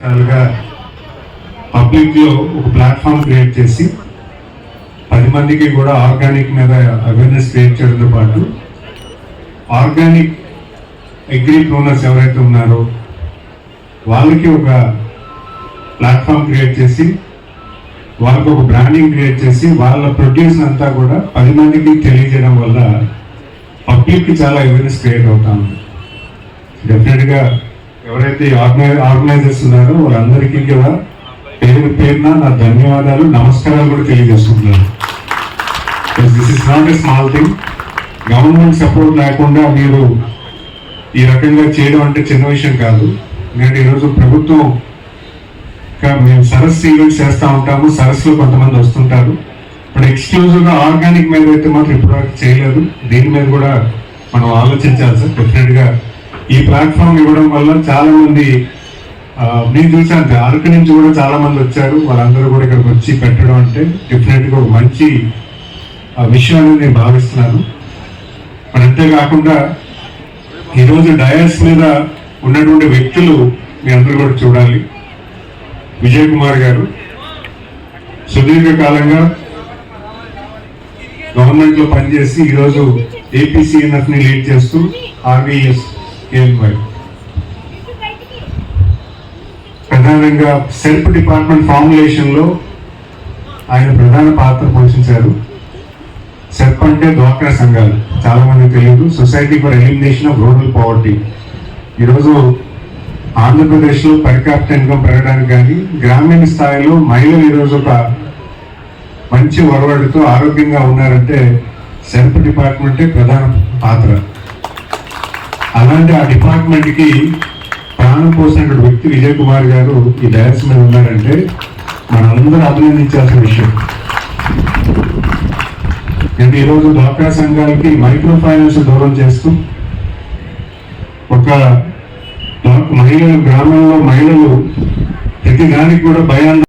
పబ్లిక్లో పబ్లిక్లో ఒక ప్లాట్ఫామ్ క్రియేట్ చేసి పది మందికి కూడా ఆర్గానిక్ మీద అవేర్నెస్ క్రియేట్ చేయడంతో పాటు ఆర్గానిక్ అగ్రి ప్రోనర్స్ ఎవరైతే ఉన్నారో వాళ్ళకి ఒక ప్లాట్ఫామ్ క్రియేట్ చేసి వాళ్ళకి ఒక బ్రాండింగ్ క్రియేట్ చేసి వాళ్ళ ప్రొడ్యూస్ అంతా కూడా పది మందికి తెలియజేయడం వల్ల పబ్లిక్కి చాలా అవేర్నెస్ క్రియేట్ అవుతా ఉంది. ఎవరైతే ఆర్గనై ఆర్గనైజర్స్ ఉన్నారో వాళ్ళందరికీ కూడా పేరు పేరున నా ధన్యవాదాలు నమస్కారాలు కూడా తెలియజేస్తున్నాను this is not a small thing government support లేకుండా మీరు ఈ రకంగా చేయడం అంటే చిన్న విషయం కాదు. ఎందుకంటే ఈరోజు ప్రభుత్వం ఇంకా మేము సరస్సు ఈవెంట్స్ చేస్తూ ఉంటాము సరస్సులో కొంతమంది వస్తుంటారు. ఇప్పుడు ఎక్స్క్లూజివ్గా ఆర్గానిక్ మీద అయితే మాత్రం ఇప్పటివరకు చేయలేదు. దీని మీద కూడా మనం ఆలోచించాలి సార్ డెఫినెట్గా ఈ ప్లాట్ఫామ్ ఇవ్వడం వల్ల చాలా మంది నేను చూసాను అరకు నుంచి కూడా చాలా మంది వచ్చారు. వాళ్ళందరూ కూడా ఇక్కడికి వచ్చి పెట్టడం అంటే డెఫినెట్గా ఒక మంచి ఆ, విషయం నేను భావిస్తున్నాను. మరి అంతేకాకుండా ఈరోజు డయాస్ మీద ఉన్నటువంటి వ్యక్తులు మీ అందరూ కూడా చూడాలి. విజయ్ కుమార్ గారు సుదీర్ఘకాలంగా గవర్నమెంట్లో పనిచేసి ఈరోజు ఏపీసీఎన్ఎఫ్ని లీడ్ చేస్తూ ఆర్వీఎస్ కేఎల్వై ప్రధానంగా సెల్ఫ్ డిపార్ట్మెంట్ ఫార్ములేషన్లో ఆయన ప్రధాన పాత్ర పోషించారు. సెల్ఫ్ అంటే డ్వాక్రా సంఘాలు. చాలామందికి తెలియదు. Society for elimination of rural poverty ఈరోజు ఆంధ్రప్రదేశ్లో పర్ క్యాపిటల్ ఇన్కమ్ పెరగడానికి కానీ గ్రామీణ స్థాయిలో మహిళలు ఈరోజు ఒక మంచి ఒరవడితో ఆరోగ్యంగా ఉన్నారంటే సెల్ఫ్ డిపార్ట్మెంటే ప్రధాన పాత్ర. అలాంటి ఆ డిపార్ట్మెంట్కి ప్రాణం పోసినటువంటి వ్యక్తి విజయ్ కుమార్ గారు ఈ డయస్ మీద ఉన్నారంటే మనందరూ అభినందించాల్సిన విషయం. అంటే ఈరోజు డ్వాక్రా సంఘాలకి మైక్రో ఫైనాన్స్ దూరం చేస్తూ ఒక మహిళ మహిళలు గ్రామంలో మహిళలు ప్రతి దానికి కూడా భయాన్ని